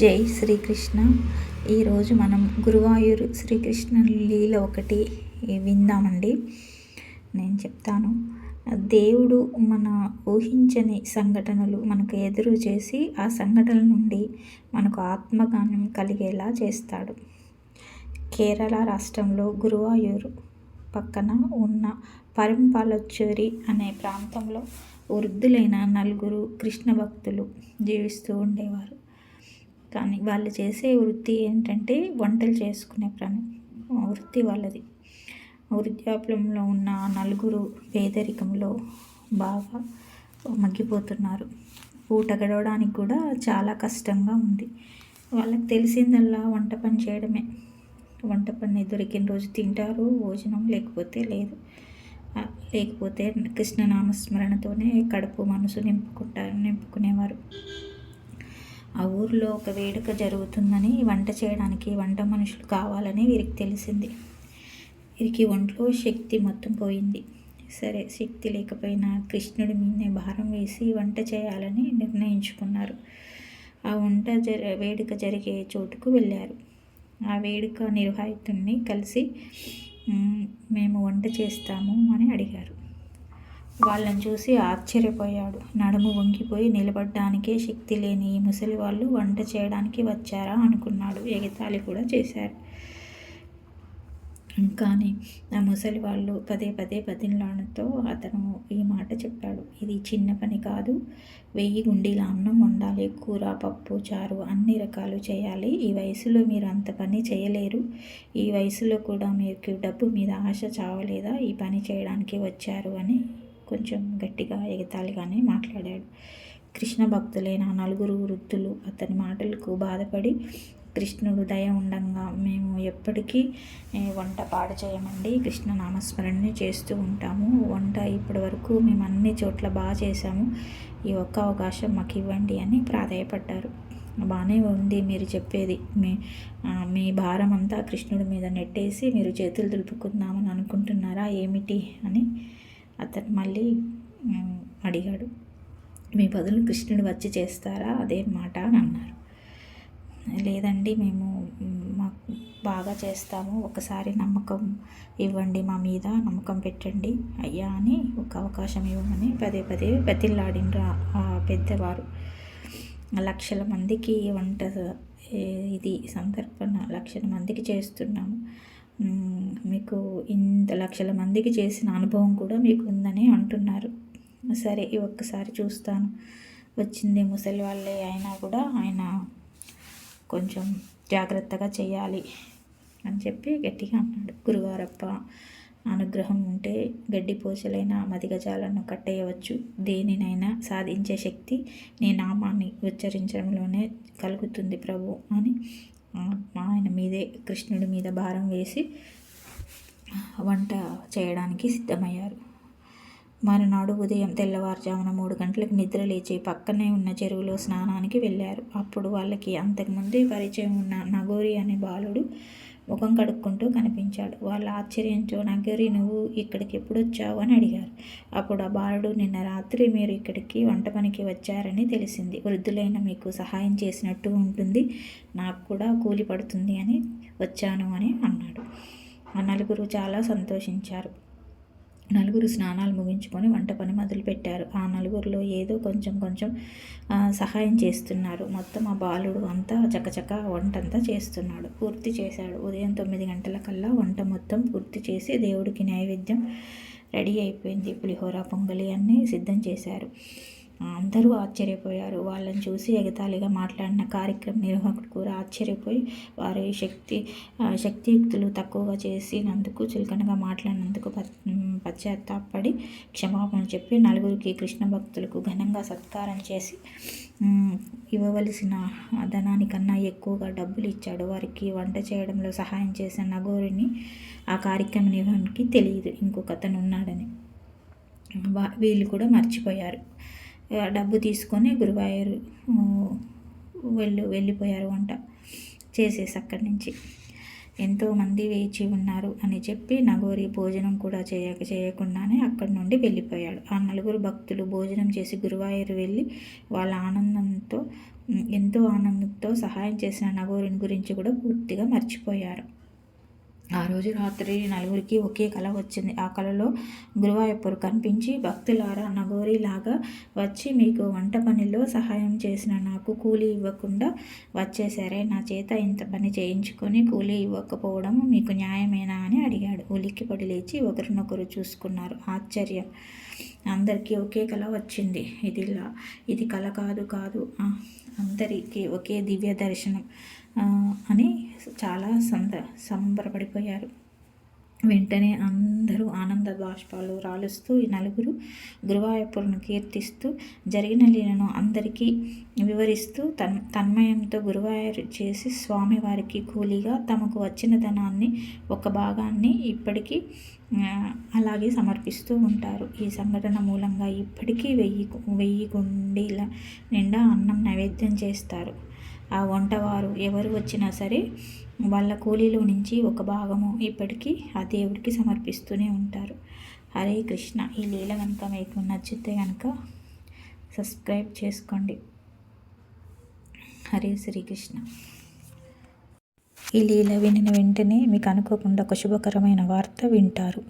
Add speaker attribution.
Speaker 1: జై శ్రీకృష్ణ. ఈరోజు మనం గురువాయూరు శ్రీకృష్ణ లీల ఒకటి విందామండి. నేను చెప్తాను. దేవుడు మన ఊహించని సంఘటనలు మనకు ఎదురు చేసి ఆ సంఘటనల నుండి మనకు ఆత్మగానం కలిగేలా చేస్తాడు. కేరళ రాష్ట్రంలో గురువాయూరు పక్కన ఉన్న పరంపాలొచ్చేరి అనే ప్రాంతంలో వృద్ధులైన నలుగురు కృష్ణ భక్తులు జీవిస్తూ ఉండేవారు. కానీ వాళ్ళు చేసే వృత్తి ఏంటంటే వంటలు చేసుకునే పని వృత్తి వాళ్ళది. వృద్ధాప్యంలో ఉన్న నలుగురు పేదరికంలో బాగా మగ్గిపోతున్నారు. పూట గడవడానికి కూడా చాలా కష్టంగా ఉంది. వాళ్ళకి తెలిసిందల్లా వంట పని చేయడమే. వంట పని దొరికిన రోజు తింటారు భోజనం లేకపోతే లేదు. లేకపోతే కృష్ణనామస్మరణతోనే కడుపు మనసు నింపుకుంటారు నింపుకునేవారు. ఆ ఊర్లో ఒక వేడుక జరుగుతుందని వంట చేయడానికి వంట మనుషులు కావాలని వీరికి తెలిసింది. వీరికి ఒంట్లో శక్తి మొత్తం పోయింది. సరే శక్తి లేకపోయినా కృష్ణుడి మీదనే భారం వేసి వంట చేయాలని నిర్ణయించుకున్నారు. ఆ వంట జర వేడుక జరిగే చోటుకు వెళ్ళారు. ఆ వేడుక నిర్వాహితుడిని కలిసి మేము వంట చేస్తాము అని అడిగారు. వాళ్ళని చూసి ఆశ్చర్యపోయాడు. నడుము వంగిపోయి నిలబడ్డానికే శక్తి లేని ఈ ముసలి వాళ్ళు వంట చేయడానికి వచ్చారా అనుకున్నాడు. ఎగతాళి కూడా చేశారు. కానీ ఆ ముసలి వాళ్ళు పదే పదే బతిలాడతో అతను ఈ మాట చెప్పాడు. ఇది చిన్న పని కాదు. వెయ్యి గుండీల అన్నం వండాలి కూర పప్పు చారు అన్ని రకాలు చేయాలి. ఈ వయసులో మీరు అంత పని చేయలేరు. ఈ వయసులో కూడా మీకు డబ్బు మీద ఆశ చావలేదా? ఈ పని చేయడానికి వచ్చారు అని కొంచెం గట్టిగా ఎగతాళిగానే మాట్లాడాడు. కృష్ణ భక్తులైన నలుగురు వృద్ధులు అతని మాటలకు బాధపడి కృష్ణుడు దయ ఉండంగా మేము ఎప్పటికీ వంట పాడు చేయమండి. కృష్ణ నామస్మరణని చేస్తూ ఉంటాము. వంట ఇప్పటి వరకు మేము అన్ని చోట్ల బాగా చేశాము. ఈ ఒక్క అవకాశం మాకు ఇవ్వండి అని ప్రాధాయపడ్డారు. బాగానే ఉంది మీరు చెప్పేది. మీ మీ భారం అంతా కృష్ణుడి మీద నెట్టేసి మీరు చేతులు దులుపుకుందామని అనుకుంటున్నారా? ఏమిటి? అని అతను మళ్ళీ అడిగాడు మీ బదులు కృష్ణుడు వచ్చి చేస్తారా? అదే మాట అని అన్నారు. లేదండి మేము మాకు బాగా చేస్తాము. ఒకసారి నమ్మకం ఇవ్వండి మా మీద నమ్మకం పెట్టండి. అయ్యా అని ఒక అవకాశం ఇవ్వమని పదే పదే బతిల్లాడినరు ఆ పెద్దవారు. లక్షల మందికి వంట ఇది సందర్భన లక్షల మందికి చేస్తున్నాము. మీకు ఇంత లక్షల మందికి చేసిన అనుభవం కూడా మీకు ఉందని అంటున్నారు. సరే ఈ ఒక్కసారి చూస్తాను. వచ్చింది ముసలి వాళ్ళే అయినా కూడా ఆయన కొంచెం జాగ్రత్తగా చేయాలి అని చెప్పి గట్టిగా అన్నాడు. గురువారప్ప అనుగ్రహం ఉంటే గడ్డి పోచలైన మదిగజాలను కట్టేయవచ్చు. దేనినైనా సాధించే శక్తి నీ నామాన్ని ఉచ్చరించడంలోనే కలుగుతుంది ప్రభు అని ఆయన మీదే కృష్ణుడి మీద భారం వేసి వంట చేయడానికి సిద్ధమయ్యారు. మరునాడు ఉదయం తెల్లవారుజామున మూడు గంటలకు నిద్ర లేచి పక్కనే ఉన్న చెరువులో స్నానానికి వెళ్ళారు. అప్పుడు వాళ్ళకి అంతకుముందే పరిచయం ఉన్న నగోరి అనే బాలుడు ముఖం కడుక్కుంటూ కనిపించాడు. వాళ్ళ ఆశ్చర్యంతో నగరి నువ్వు ఇక్కడికి ఎప్పుడు వచ్చావు అని అడిగారు. అప్పుడు ఆ బాలుడు నిన్న రాత్రి మీరు ఇక్కడికి వంట పనికి వచ్చారని తెలిసింది. వృద్ధులైన మీకు సహాయం చేసినట్టు ఉంటుంది. నాకు కూడా కూలి పడుతుంది అని వచ్చాను అని అన్నాడు. ఆ నలుగురు చాలా సంతోషించారు. నలుగురు స్నానాలు ముగించుకొని వంట పని మొదలుపెట్టారు. ఆ నలుగురిలో ఏదో కొంచెం కొంచెం సహాయం చేస్తున్నారు. మొత్తం ఆ బాలుడు అంతా చకచక వంట అంతా చేస్తున్నాడు. పూర్తి చేశాడు. ఉదయం తొమ్మిది గంటల కల్లా వంట మొత్తం పూర్తి చేసి దేవుడికి నైవేద్యం రెడీ అయిపోయింది. పులిహోర పొంగలి అన్నీ సిద్ధం చేశారు. అందరూ ఆశ్చర్యపోయారు. వాళ్ళని చూసి ఎగతాళిగా మాట్లాడిన కార్యక్రమ నిర్వాహకుడు కూడా ఆశ్చర్యపోయి వారి శక్తి శక్తియుక్తులు తక్కువగా చేసినందుకు చులకనగా మాట్లాడినందుకు పశ్చాత్తాపడి క్షమాపణ చెప్పి నలుగురికి కృష్ణ భక్తులకు ఘనంగా సత్కారం చేసి ఇవ్వవలసిన ధనానికన్నా ఎక్కువగా డబ్బులు ఇచ్చాడు. వారికి వంట చేయడంలో సహాయం చేసిన నగోరిని ఆ కార్యక్రమ నిర్వహణకి తెలియదు. ఇంకొక అతను ఉన్నాడని వీళ్ళు కూడా మర్చిపోయారు. డబ్బు తీసుకొని గురువాయూరు వెళ్ళు వెళ్ళిపోయారు వంట చేసేసి అక్కడి నుంచి. ఎంతోమంది వేచి ఉన్నారు అని చెప్పి నగోరి భోజనం కూడా చేయక చేయకుండానే అక్కడి నుండి వెళ్ళిపోయాడు. ఆ నలుగురు భక్తులు భోజనం చేసి గురువాయూరు వెళ్ళి వాళ్ళ ఆనందంతో ఎంతో ఆనందంతో సహాయం చేసిన నగోరిని గురించి కూడా పూర్తిగా మర్చిపోయారు. ఆ రోజు రాత్రి నలుగురికి ఒకే కళ వచ్చింది. ఆ కళలో గురువాయూర్ కనిపించి భక్తులారా నగోరిలాగా వచ్చి మీకు వంట పనిలో సహాయం చేసిన నాకు కూలీ ఇవ్వకుండా వచ్చేసరే నా చేత ఇంత పని చేయించుకొని కూలీ ఇవ్వకపోవడం మీకు న్యాయమేనా అని అడిగాడు. ఉలిక్కిపడి లేచి ఒకరినొకరు చూసుకున్నారు. ఆశ్చర్యం. అందరికీ ఒకే కళ వచ్చింది. ఇదిలా ఇది కళ కాదు కాదు అందరికీ ఒకే దివ్య దర్శనం అని చాలా సంద సంబరపడిపోయారు. వెంటనే అందరూ ఆనంద బాష్పాలు రాలుస్తూ ఈ నలుగురు గురువాయపురును కీర్తిస్తూ జరిగిన లీలను అందరికీ వివరిస్తూ తన్ తన్మయంతో గురువాయరు చేసి స్వామివారికి కూలీగా తమకు వచ్చిన ధనాన్ని ఒక భాగాన్ని ఇప్పటికీ అలాగే సమర్పిస్తూ ఉంటారు. ఈ సంఘటన మూలంగా ఇప్పటికీ వెయ్యి వెయ్యి గుండీల నిండా అన్నం నైవేద్యం చేస్తారు. ఆ వంటవారు ఎవరు వచ్చినా సరే వాళ్ళ కూలీలో నుంచి ఒక భాగము ఇప్పటికీ ఆ దేవుడికి సమర్పిస్తూనే ఉంటారు. హరే కృష్ణ. ఈ లీల కనుక మీకు నచ్చితే కనుక సబ్స్క్రైబ్ చేసుకోండి. హరే శ్రీకృష్ణ. ఈ లీల వినిన వెంటనే మీకు అనుకోకుండా ఒక శుభకరమైన వార్త వింటారు.